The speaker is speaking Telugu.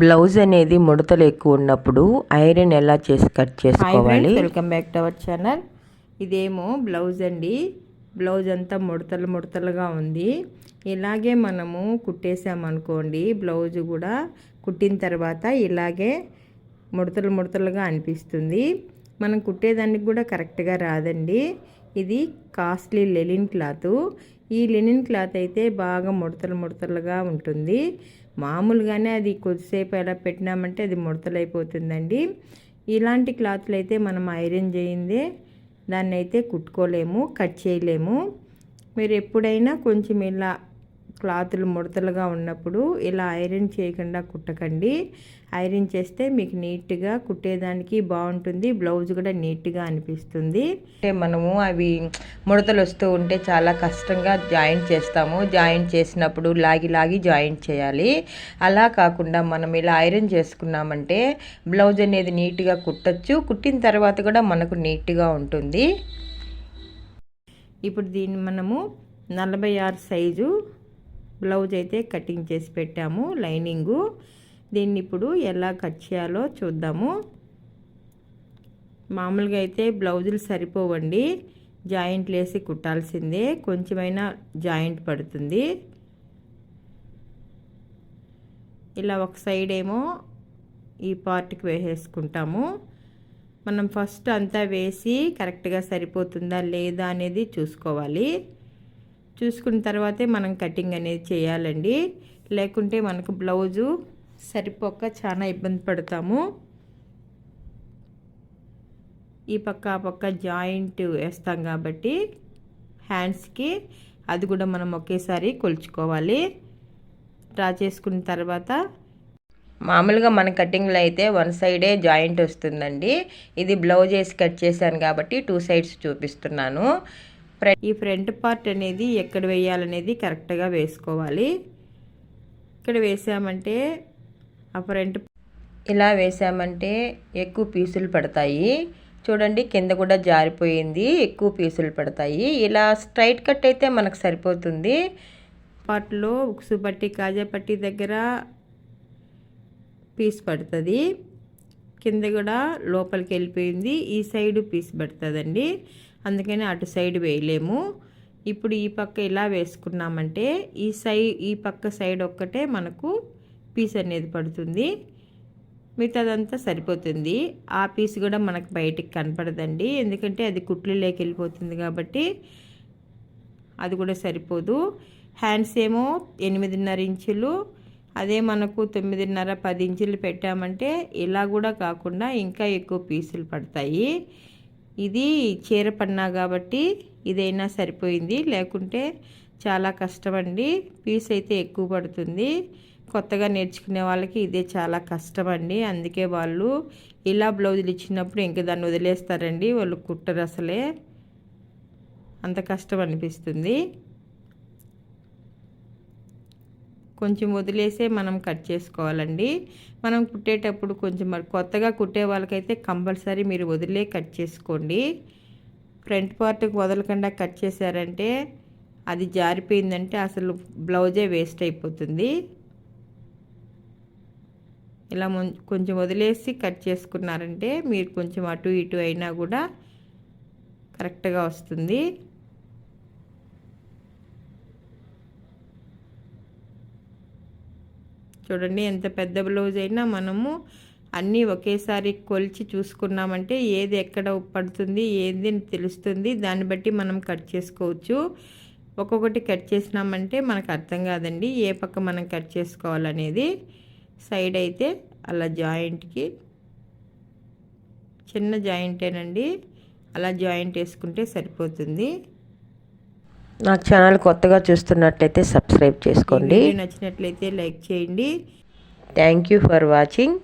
బ్లౌజ్ అనేది ముడతలు ఎక్కువ ఉన్నప్పుడు ఐరన్ ఎలా చేసి కట్ చేసుకోవాలి? Welcome back to our channel. ఇదేమో బ్లౌజ్ అండి. బ్లౌజ్ అంతా ముడతలు ముడతలుగా ఉంది. ఇలాగే మనము కుట్టేసామనుకోండి బ్లౌజ్ కూడా కుట్టిన తర్వాత ఇలాగే ముడతలు ముడతలుగా అనిపిస్తుంది. మనం కుట్టేదానికి కూడా కరెక్ట్గా రాదండి. ఇది కాస్ట్లీ లెనిన్ క్లాత్. ఈ లినిన్ క్లాత్ అయితే బాగా ముడతలు ముడతలుగా ఉంటుంది. మామూలుగానే అది కొద్దిసేపు ఎలా పెట్టినామంటే అది ముడతలైపోతుందండి. ఇలాంటి క్లాత్లు అయితే మనం ఐరన్ చేయిందే దాన్ని అయితే కుట్టుకోలేము కట్ చేయలేము. మీరు ఎప్పుడైనా కొంచెం ఇలా క్లాతులు ముడతలుగా ఉన్నప్పుడు ఇలా ఐరన్ చేయకుండా కుట్టకండి. ఐరన్ చేస్తే మీకు నీట్గా కుట్టేదానికి బాగుంటుంది. బ్లౌజ్ కూడా నీట్గా అనిపిస్తుంది. అంటే మనము అవి ముడతలు వస్తూ ఉంటే చాలా కష్టంగా జాయింట్ చేస్తాము. జాయింట్ చేసినప్పుడు లాగి లాగి జాయింట్ చేయాలి. అలా కాకుండా మనం ఇలా ఐరన్ చేసుకున్నామంటే బ్లౌజ్ అనేది నీట్గా కుట్టచ్చు. కుట్టిన తర్వాత కూడా మనకు నీట్గా ఉంటుంది. ఇప్పుడు దీన్ని మనము నలభై ఆరు సైజు బ్లౌజ్ అయితే కటింగ్ చేసి పెట్టాము లైనింగు. దీన్ని ఇప్పుడు ఎలా కట్ చేయాలో చూద్దాము. మామూలుగా అయితే బ్లౌజులు సరిపోవండి జాయింట్లు వేసి కుట్టాల్సిందే కొంచెమైనా జాయింట్ పడుతుంది. ఇలా ఒక సైడ్ ఏమో ఈ పార్ట్కి వేసేసుకుంటాము. మనం ఫస్ట్ అంతా వేసి కరెక్ట్గా సరిపోతుందా లేదా అనేది చూసుకోవాలి. చూసుకున్న తర్వాతే మనం కటింగ్ అనేది చేయాలండి. లేకుంటే మనకు బ్లౌజు సరిపోక చాలా ఇబ్బంది పడతాము. ఈ పక్క ఆ పక్క జాయింట్ వేస్తాం కాబట్టి హ్యాండ్స్కి అది కూడా మనం ఒకేసారి కొలుచుకోవాలి. డ్రా చేసుకున్న తర్వాత మామూలుగా మన కటింగ్లో అయితే వన్ సైడే జాయింట్ వస్తుందండి. ఇది బ్లౌజ్ వేసి కట్ చేశాను కాబట్టి టూ సైడ్స్ చూపిస్తున్నాను. ఈ ఫ్రంట్ పార్ట్ అనేది ఎక్కడ వేయాలనేది కరెక్ట్గా వేసుకోవాలి. ఇక్కడ వేసామంటే ఆ ఫ్రంట్ ఇలా వేసామంటే ఎక్కువ పీసులు పడతాయి. చూడండి కింద కూడా జారిపోయింది ఎక్కువ పీసులు పడతాయి. ఇలా స్ట్రైట్ కట్ అయితే మనకు సరిపోతుంది. పార్ట్లో ఉక్సు పట్టి కాజా పట్టి దగ్గర పీస్ పడుతుంది. కింద కూడా లోపలికి వెళ్ళిపోయింది. ఈ సైడు పీస్ పడుతుందండి. అందుకని అటు సైడ్ వేయలేము. ఇప్పుడు ఈ పక్క ఇలా వేసుకున్నామంటే ఈ సై ఈ పక్క సైడ్ ఒక్కటే మనకు పీస్ అనేది పడుతుంది. మిగతాదంతా సరిపోతుంది. ఆ పీస్ కూడా మనకు బయటికి కనపడదండి. ఎందుకంటే అది కుట్లులోకి వెళ్ళిపోతుంది కాబట్టి అది కూడా సరిపోదు. హ్యాండ్స్ ఏమో ఎనిమిదిన్నర ఇంచులు. అదే మనకు తొమ్మిదిన్నర పది ఇంచులు పెట్టామంటే ఇలా కూడా కాకుండా ఇంకా ఎక్కువ పీసులు పడతాయి. ఇది చీర పన్నా కాబట్టి ఇదైనా సరిపోయింది. లేకుంటే చాలా కష్టమండి. పీస్ అయితే ఎక్కువ పడుతుంది. కొత్తగా నేర్చుకునే వాళ్ళకి ఇదే చాలా కష్టం అండి అందుకే వాళ్ళు ఇలా బ్లౌజులు ఇచ్చినప్పుడు ఇంక దాన్ని వదిలేస్తారండి. వాళ్ళు కుట్టరు అసలే. అంత కష్టం అనిపిస్తుంది. కొంచెం వదిలేసే మనం కట్ చేసుకోవాలండి. మనం కుట్టేటప్పుడు కొంచెం మరి కొత్తగా కుట్టే వాళ్ళకైతే కంపల్సరీ మీరు వదిలే కట్ చేసుకోండి. ఫ్రంట్ పార్ట్కి వదలకుండా కట్ చేశారంటే అది జారిపోయిందంటే అసలు బ్లౌజే వేస్ట్ అయిపోతుంది. ఇలా కొంచెం వదిలేసి కట్ చేసుకున్నారంటే మీరు కొంచెం అటు ఇటు అయినా కూడా కరెక్ట్గా వస్తుంది. చూడండి ఎంత పెద్ద బ్లౌజ్ అయినా మనము అన్నీ ఒకేసారి కొలిచి చూసుకున్నామంటే ఏది ఎక్కడ పడుతుంది ఏది తెలుస్తుంది. దాన్ని బట్టి మనం కట్ చేసుకోవచ్చు. ఒక్కొక్కటి కట్ చేసినామంటే మనకు అర్థం కాదండి ఏ పక్క మనం కట్ చేసుకోవాలనేది. సైడ్ అయితే అలా జాయింట్కి చిన్న జాయింటేనండి అలా జాయింట్ వేసుకుంటే సరిపోతుంది. నా ఛానల్ కొత్తగా చూస్తున్నట్లయితే సబ్స్క్రైబ్ చేసుకోండి. నచ్చినట్లయితే లైక్ చేయండి. Thank you for watching